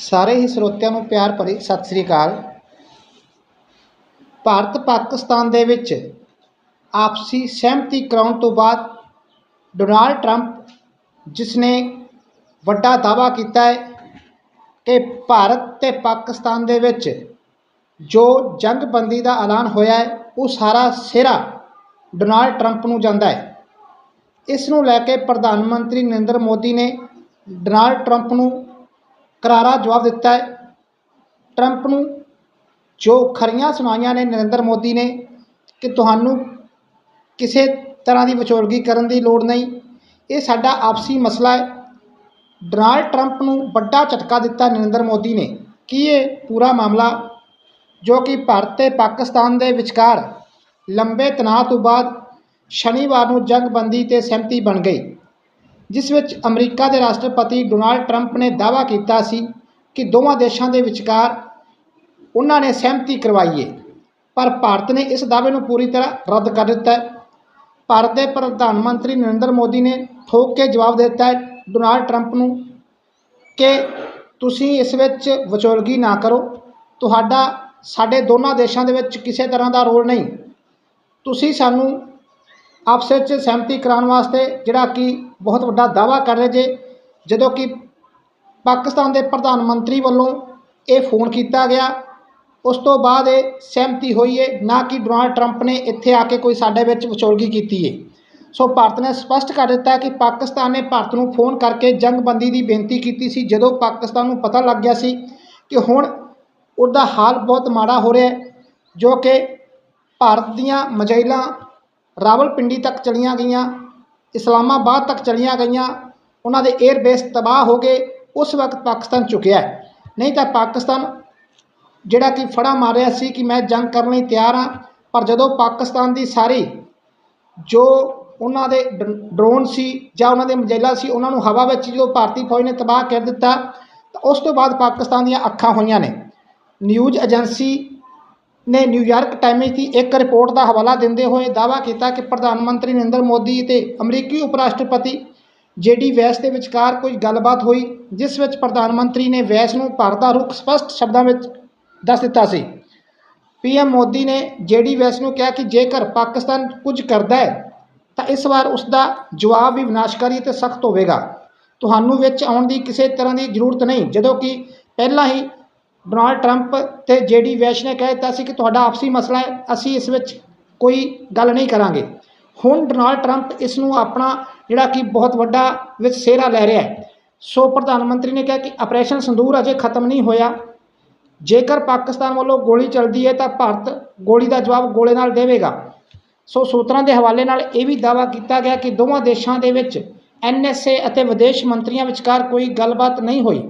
ਸਾਰੇ ਹੀ ਸਰੋਤਿਆਂ ਨੂੰ ਪਿਆਰ ਭਰੀ ਸਤਿ ਸ੍ਰੀ ਅਕਾਲ। ਭਾਰਤ ਪਾਕਿਸਤਾਨ ਦੇ ਵਿੱਚ ਆਪਸੀ ਸਹਿਮਤੀ ਕਰਾਉਣ ਤੋਂ ਬਾਅਦ ਡੋਨਾਲਡ ਟਰੰਪ ਜਿਸ ਨੇ ਵੱਡਾ ਦਾਅਵਾ ਕੀਤਾ ਹੈ ਕਿ ਭਾਰਤ ਤੇ ਪਾਕਿਸਤਾਨ ਦੇ ਵਿੱਚ ਜੋ ਜੰਗਬੰਦੀ ਦਾ ਐਲਾਨ ਹੋਇਆ ਹੈ, ਉਹ ਸਾਰਾ ਸਿਹਰਾ ਡੋਨਾਲਡ ਟਰੰਪ ਨੂੰ ਜਾਂਦਾ ਹੈ। ਇਸ ਨੂੰ ਲੈ ਕੇ ਪ੍ਰਧਾਨ ਮੰਤਰੀ ਨਰਿੰਦਰ ਮੋਦੀ ਨੇ ਡੋਨਾਲਡ ਟਰੰਪ ਨੂੰ ਕਰਾਰਾ ਜਵਾਬ ਦਿੱਤਾ ਹੈ। ਟਰੰਪ ਨੂੰ ਜੋ ਖਰੀਆਂ ਸੁਣਾਈਆਂ ਨੇ ਨਰਿੰਦਰ ਮੋਦੀ ਨੇ ਕਿ ਤੁਹਾਨੂੰ ਕਿਸੇ ਤਰ੍ਹਾਂ ਦੀ ਵਿਚੋਲਗੀ ਕਰਨ ਦੀ ਲੋੜ ਨਹੀਂ, ਇਹ ਸਾਡਾ ਆਪਸੀ ਮਸਲਾ ਹੈ। ਡੋਨਾਲਡ ਟਰੰਪ ਨੂੰ ਵੱਡਾ ਝਟਕਾ ਦਿੱਤਾ ਨਰਿੰਦਰ ਮੋਦੀ ਨੇ। ਕੀ ਇਹ ਪੂਰਾ ਮਾਮਲਾ? ਜੋ ਕਿ ਭਾਰਤ ਤੇ ਪਾਕਿਸਤਾਨ ਦੇ ਵਿਚਕਾਰ ਲੰਬੇ ਤਣਾਅ ਤੋਂ ਬਾਅਦ ਸ਼ਨੀਵਾਰ ਨੂੰ ਜੰਗਬੰਦੀ ਤੇ ਸਹਿਮਤੀ ਬਣ ਗਈ। ਜਿਸ ਵਿੱਚ ਅਮਰੀਕਾ ਦੇ ਰਾਸ਼ਟਰਪਤੀ ਡੋਨਾਲਡ ਟਰੰਪ ਨੇ ਦਾਅਵਾ ਕੀਤਾ ਸੀ ਕਿ ਦੋਵਾਂ ਦੇਸ਼ਾਂ ਦੇ ਵਿਚਕਾਰ ਉਹਨਾਂ ਨੇ ਸਹਿਮਤੀ ਕਰਵਾਈ ਹੈ ਪਰ ਭਾਰਤ ਨੇ ਇਸ ਦਾਅਵੇ ਨੂੰ ਪੂਰੀ ਤਰ੍ਹਾਂ ਰੱਦ ਕਰ ਦਿੱਤਾ ਹੈ। ਭਾਰਤ ਦੇ ਪ੍ਰਧਾਨ ਮੰਤਰੀ ਨਰਿੰਦਰ ਮੋਦੀ ਨੇ ਠੋਕ ਕੇ ਜਵਾਬ ਦਿੱਤਾ ਹੈ ਡੋਨਾਲਡ ਟਰੰਪ ਨੂੰ ਕਿ ਤੁਸੀਂ ਇਸ ਵਿੱਚ ਵਿਚੋਲਗੀ ਨਾ ਕਰੋ। ਤੁਹਾਡਾ, ਸਾਡੇ ਦੋਨਾਂ ਦੇਸ਼ਾਂ ਦੇ ਵਿੱਚ ਕਿਸੇ ਤਰ੍ਹਾਂ ਦਾ ਰੋਲ ਨਹੀਂ। ਤੁਸੀਂ ਸਾਨੂੰ ਆਪਸ ਵਿੱਚ ਸਹਿਮਤੀ ਕਰਾਉਣ ਵਾਸਤੇ ਜਿਹੜਾ ਕਿ ਬਹੁਤ ਵੱਡਾ ਦਾਅਵਾ ਕਰ ਰਹੇ ਜੇ, ਜਦੋਂ ਕਿ ਪਾਕਿਸਤਾਨ ਦੇ ਪ੍ਰਧਾਨ ਮੰਤਰੀ ਵੱਲੋਂ ਇਹ ਫੋਨ ਕੀਤਾ ਗਿਆ, ਉਸ ਤੋਂ ਬਾਅਦ ਇਹ ਸਹਿਮਤੀ ਹੋਈ ਹੈ ਨਾ ਕਿ ਡੋਨਾਲਡ ਟਰੰਪ ਨੇ ਇੱਥੇ ਆ ਕੇ ਕੋਈ ਸਾਡੇ ਵਿੱਚ ਵਿਚੋਲਗੀ ਕੀਤੀ ਹੈ ਸੋ ਭਾਰਤ ਨੇ ਸਪਸ਼ਟ ਕਰ ਦਿੱਤਾ ਕਿ ਪਾਕਿਸਤਾਨ ਨੇ ਭਾਰਤ ਨੂੰ ਫੋਨ ਕਰਕੇ ਜੰਗਬੰਦੀ ਦੀ ਬੇਨਤੀ ਕੀਤੀ ਸੀ, ਜਦੋਂ ਪਾਕਿਸਤਾਨ ਨੂੰ ਪਤਾ ਲੱਗ ਗਿਆ ਸੀ ਕਿ ਹੁਣ ਉਹਦਾ ਹਾਲ ਬਹੁਤ ਮਾੜਾ ਹੋ ਰਿਹਾ ਹੈ, ਜੋ ਕਿ ਭਾਰਤ ਦੀਆਂ ਮਜਾਇਲਾਂ ਰਾਵਲਪਿੰਡੀ ਤੱਕ ਚਲੀਆਂ ਗਈਆਂ, ਇਸਲਾਮਾਬਾਦ ਤੱਕ ਚਲੀਆਂ ਗਈਆਂ, ਉਹਨਾਂ ਦੇ 에ਅਰ ਬੇਸ ਤਬਾਹ ਹੋ ਗਏ, ਉਸ ਵਕਤ ਪਾਕਿਸਤਾਨ ਝੁਕਿਆ ਨਹੀਂ ਤਾਂ ਪਾਕਿਸਤਾਨ ਜਿਹੜਾ ਕਿ ਫੜਾ ਮਾਰ ਰਿਹਾ ਸੀ ਕਿ ਮੈਂ ਜੰਗ ਕਰਨ ਲਈ ਤਿਆਰ ਹਾਂ, ਪਰ ਜਦੋਂ ਪਾਕਿਸਤਾਨ ਦੀ ਸਾਰੀ ਜੋ ਉਹਨਾਂ ਦੇ ਡ- ਡਰੋਨ ਸੀ ਜਾਂ ਉਹਨਾਂ ਦੇ ਮਜੈਲਾ ਸੀ, ਉਹਨਾਂ ਨੂੰ ਹਵਾ ਵਿੱਚ ਜਦੋਂ ਭਾਰਤੀ ਫੌਜ ਨੇ ਤਬਾਹ ਕਰ ਦਿੱਤਾ, ਤਾਂ ਉਸ ਤੋਂ ਬਾਅਦ ਪਾਕਿਸਤਾਨ ਦੀਆਂ ਅੱਖਾਂ ਹੋਈਆਂ ਨੇ। ਨਿਊਜ਼ ਏਜੰਸੀ ਨੇ ਨਿਊਯਾਰਕ ਟਾਈਮਜ਼ ਦੀ ਇੱਕ ਰਿਪੋਰਟ ਦਾ ਹਵਾਲਾ ਦਿੰਦੇ ਹੋਏ ਦਾਅਵਾ ਕੀਤਾ ਕਿ ਪ੍ਰਧਾਨ ਮੰਤਰੀ ਨਰਿੰਦਰ ਮੋਦੀ ਅਤੇ ਅਮਰੀਕੀ ਉਪ ਰਾਸ਼ਟਰਪਤੀ ਜੇਡੀ ਵੈਸ ਦੇ ਵਿਚਕਾਰ ਕੋਈ ਗੱਲਬਾਤ ਹੋਈ, ਜਿਸ ਵਿੱਚ ਪ੍ਰਧਾਨ ਮੰਤਰੀ ਨੇ ਵੈਸ ਨੂੰ ਭਾਰਤ ਦਾ ਰੁਖ ਸਪਸ਼ਟ ਸ਼ਬਦਾਂ ਵਿੱਚ ਦੱਸ ਦਿੱਤਾ ਸੀ। ਪੀਐਮ ਮੋਦੀ ਨੇ ਜੇਡੀ ਵੈਸ ਨੂੰ ਕਿਹਾ ਕਿ ਜੇਕਰ ਪਾਕਿਸਤਾਨ ਕੁਝ ਕਰਦਾ ਹੈ, ਤਾਂ ਇਸ ਵਾਰ ਉਸ ਦਾ ਜਵਾਬ ਵੀ ਵਿਨਾਸ਼ਕਾਰੀ ਅਤੇ ਸਖਤ ਹੋਵੇਗਾ। ਤੁਹਾਨੂੰ ਵਿੱਚ ਆਉਣ ਦੀ ਕਿਸੇ ਤਰ੍ਹਾਂ ਦੀ ਜ਼ਰੂਰਤ ਨਹੀਂ, ਜਦੋਂ ਕਿ ਪਹਿਲਾਂ ਹੀ ਡੋਨਾਲਡ ਟਰੰਪ ਤੇ ਜੇਡੀ ਵੈਸ਼ ਨੇ ਕਹਿ ਦਿੱਤਾ ਸੀ ਕਿ ਤੁਹਾਡਾ ਆਪਸੀ ਮਸਲਾ ਹੈ, ਅਸੀਂ ਇਸ ਵਿੱਚ ਕੋਈ ਗੱਲ ਨਹੀਂ ਕਰਾਂਗੇ। ਹੁਣ ਡੋਨਾਲਡ ਟਰੰਪ ਇਸ ਨੂੰ ਆਪਣਾ ਜਿਹੜਾ ਕਿ ਬਹੁਤ ਵੱਡਾ ਵਿੱਚ ਸਿਹਰਾ ਲੈ ਰਿਹਾ ਹੈ। ਸੋ ਪ੍ਰਧਾਨ ਮੰਤਰੀ ਨੇ ਕਿਹਾ ਕਿ ਆਪਰੇਸ਼ਨ ਸੰਦੂਰ ਅਜੇ ਖਤਮ ਨਹੀਂ ਹੋਇਆ। ਜੇਕਰ ਪਾਕਿਸਤਾਨ ਵੱਲੋਂ ਗੋਲੀ ਚੱਲਦੀ ਹੈ ਤਾਂ ਭਾਰਤ ਗੋਲੀ ਦਾ ਜਵਾਬ ਗੋਲੇ ਨਾਲ ਦੇਵੇਗਾ। ਸੋ ਸੂਤਰਾਂ ਦੇ ਹਵਾਲੇ ਨਾਲ ਇਹ ਵੀ ਦਾਅਵਾ ਕੀਤਾ ਗਿਆ ਕਿ ਦੋਵਾਂ ਦੇਸ਼ਾਂ ਦੇ ਵਿੱਚ ਐਨਐਸਏ ਅਤੇ ਵਿਦੇਸ਼ ਮੰਤਰੀਆਂ ਵਿਚਕਾਰ ਕੋਈ ਗੱਲਬਾਤ ਨਹੀਂ ਹੋਈ।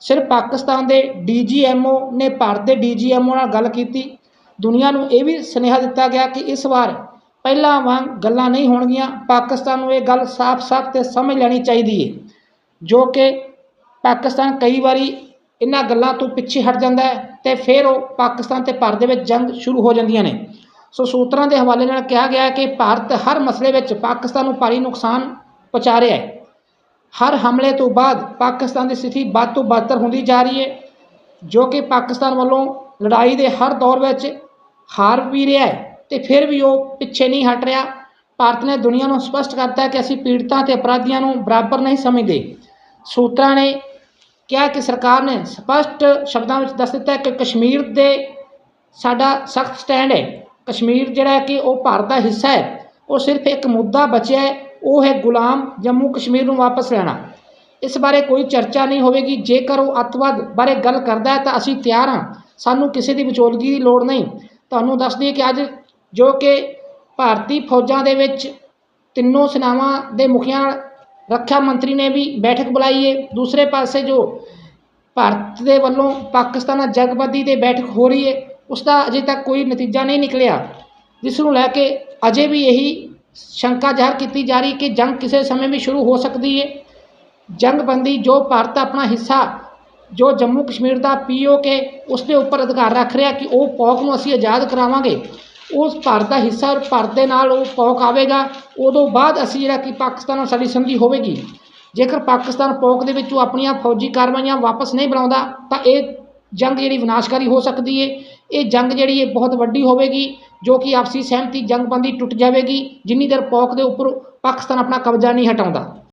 ਸਿਰਫ ਪਾਕਿਸਤਾਨ ਦੇ ਡੀਜੀਐਮਓ ਨੇ ਭਾਰਤ ਦੇ ਡੀਜੀਐਮਓ ਨਾਲ ਗੱਲ ਕੀਤੀ। ਦੁਨੀਆ ਨੂੰ ਇਹ ਵੀ ਸੁਨੇਹਾ ਦਿੱਤਾ ਗਿਆ ਕਿ ਇਸ ਵਾਰ ਪਹਿਲਾਂ ਵਾਂਗ ਗੱਲਾਂ ਨਹੀਂ ਹੋਣਗੀਆਂ। ਪਾਕਿਸਤਾਨ ਨੂੰ ਇਹ ਗੱਲ ਸਾਫ਼-ਸਾਫ਼ ਤੇ ਸਮਝ ਲੈਣੀ ਚਾਹੀਦੀ ਹੈ ਜੋ ਕਿ ਪਾਕਿਸਤਾਨ ਕਈ ਵਾਰੀ ਇਹਨਾਂ ਗੱਲਾਂ ਤੋਂ ਪਿੱਛੇ ਹਟ ਜਾਂਦਾ ਹੈ ਤੇ ਫਿਰ ਉਹ ਪਾਕਿਸਤਾਨ ਤੇ ਭਾਰਤ ਦੇ ਵਿੱਚ ਜੰਗ ਸ਼ੁਰੂ ਹੋ ਜਾਂਦੀਆਂ ਨੇ। ਸੋ ਸੂਤਰਾਂ ਦੇ ਹਵਾਲੇ ਨਾਲ ਕਿਹਾ ਗਿਆ ਕਿ ਭਾਰਤ ਹਰ ਮਸਲੇ ਵਿੱਚ ਪਾਕਿਸਤਾਨ ਨੂੰ ਭਾਰੀ ਨੁਕਸਾਨ ਪਹੁੰਚਾ ਰਿਹਾ ਹੈ। ਹਰ ਹਮਲੇ ਤੋਂ ਬਾਅਦ ਪਾਕਿਸਤਾਨ ਦੀ ਸਥਿਤੀ ਵੱਧ ਤੋਂ ਬਦਤਰ ਹੁੰਦੀ ਜਾ ਰਹੀ ਹੈ, ਜੋ ਕਿ ਪਾਕਿਸਤਾਨ ਵੱਲੋਂ ਲੜਾਈ ਦੇ ਹਰ ਦੌਰ ਵਿੱਚ ਹਾਰ ਵੀ ਰਿਹਾ ਹੈ ਤੇ ਫਿਰ ਵੀ ਉਹ ਪਿੱਛੇ ਨਹੀਂ ਹਟ ਰਿਹਾ। ਭਾਰਤ ਨੇ ਦੁਨੀਆ ਨੂੰ ਸਪਸ਼ਟ ਕਰਤਾ ਕਿ ਅਸੀਂ ਪੀੜਤਾਂ ਤੇ ਅਪਰਾਧੀਆਂ ਨੂੰ ਬਰਾਬਰ ਨਹੀਂ ਸਮਝਦੇ। ਸੂਤਰਾਂ ਨੇ ਕਿਹਾ ਕਿ ਸਰਕਾਰ ਨੇ ਸਪਸ਼ਟ ਸ਼ਬਦਾਂ ਵਿੱਚ ਦੱਸ ਦਿੱਤਾ ਕਿ ਕਸ਼ਮੀਰ ਦੇ ਸਾਡਾ ਸਖਤ ਸਟੈਂਡ ਹੈ। ਕਸ਼ਮੀਰ ਜਿਹੜਾ ਹੈ ਕਿ ਉਹ ਭਾਰਤ ਦਾ ਹਿੱਸਾ ਹੈ, ਉਹ ਸਿਰਫ ਇੱਕ ਮੁੱਦਾ ਬਚਿਆ ਹੈ ਉਹ ਹੈ ਗੁਲਾਮ ਜੰਮੂ ਕਸ਼ਮੀਰ ਨੂੰ ਵਾਪਸ ਲੈਣਾ। ਇਸ ਬਾਰੇ ਕੋਈ ਚਰਚਾ ਨਹੀਂ ਹੋਵੇਗੀ। ਜੇਕਰ ਉਹ ਅੱਤਵਾਦ ਬਾਰੇ ਗੱਲ ਕਰਦਾ ਹੈ ਤਾਂ ਅਸੀਂ ਤਿਆਰ ਹਾਂ। ਸਾਨੂੰ ਕਿਸੇ ਦੀ ਵਿਚੋਲਗੀ ਦੀ ਲੋੜ ਨਹੀਂ। ਤੁਹਾਨੂੰ ਦੱਸ ਦਈਏ ਕਿ ਅੱਜ ਜੋ ਕਿ ਭਾਰਤੀ ਫੌਜਾਂ ਦੇ ਵਿੱਚ ਤਿੰਨੋਂ ਸੈਨਾਵਾਂ ਦੇ ਮੁਖੀਆਂ ਰੱਖਿਆ ਮੰਤਰੀ ਨੇ ਵੀ ਬੈਠਕ ਬੁਲਾਈ ਹੈ ਦੂਸਰੇ ਪਾਸੇ ਜੋ ਭਾਰਤ ਦੇ ਵੱਲੋਂ ਪਾਕਿਸਤਾਨ ਨਾਲ ਜਗਬੰਦੀ ਤੇ ਬੈਠਕ ਹੋ ਰਹੀ ਹੈ ਉਸ ਦਾ ਅਜੇ ਤੱਕ ਕੋਈ ਨਤੀਜਾ ਨਹੀਂ ਨਿਕਲਿਆ। ਜਿਸ ਨੂੰ ਲੈ ਕੇ ਅਜੇ ਵੀ ਇਹੀ ਸ਼ੰਕਾ ਜ਼ਾਹਰ ਕੀਤੀ ਜਾ ਰਹੀ ਕਿ ਜੰਗ ਕਿਸੇ ਸਮੇਂ ਵੀ ਸ਼ੁਰੂ ਹੋ ਸਕਦੀ ਹੈ ਜੰਗਬੰਦੀ ਜੋ ਭਾਰਤ ਆਪਣਾ ਹਿੱਸਾ, ਜੋ ਜੰਮੂ ਕਸ਼ਮੀਰ ਦਾ ਪੀਓਕੇ ਉਸ ਦੇ ਉੱਪਰ ਅਧਿਕਾਰ ਰੱਖ ਰਿਹਾ ਕਿ ਉਹ ਪੌਕ ਨੂੰ ਅਸੀਂ ਆਜ਼ਾਦ ਕਰਾਵਾਂਗੇ, ਉਸ ਭਾਰਤ ਦਾ ਹਿੱਸਾ ਔਰ ਭਾਰਤ ਦੇ ਨਾਲ ਉਹ ਪੌਕ ਆਵੇਗਾ, ਉਦੋਂ ਬਾਅਦ ਅਸੀਂ ਜਿਹੜਾ ਕਿ ਪਾਕਿਸਤਾਨ ਨਾਲ ਸਾਡੀ ਸੰਧੀ ਹੋਵੇਗੀ। ਜੇਕਰ ਪਾਕਿਸਤਾਨ ਪੌਕ ਦੇ ਵਿੱਚੋਂ ਆਪਣੀਆਂ ਫੌਜੀ ਕਾਰਵਾਈਆਂ ਵਾਪਸ ਨਹੀਂ ਬਣਾਉਂਦਾ, ਤਾਂ ਇਹ ਜੰਗ ਜਿਹੜੀ ਵਿਨਾਸ਼ਕਾਰੀ ਹੋ ਸਕਦੀ ਏ, ਇਹ ਜੰਗ ਜਿਹੜੀ ਹੈ ਬਹੁਤ ਵੱਡੀ ਹੋਵੇਗੀ, ਜੋ ਕਿ ਆਪਸੀ ਸਹਿਮਤੀ ਜੰਗਬੰਦੀ ਟੁੱਟ ਜਾਵੇਗੀ, ਜਿੰਨੀ ਦੇਰ ਪੌਕ ਦੇ ਉੱਪਰ ਪਾਕਿਸਤਾਨ ਆਪਣਾ ਕਬਜ਼ਾ ਨਹੀਂ ਹਟਾਉਂਦਾ।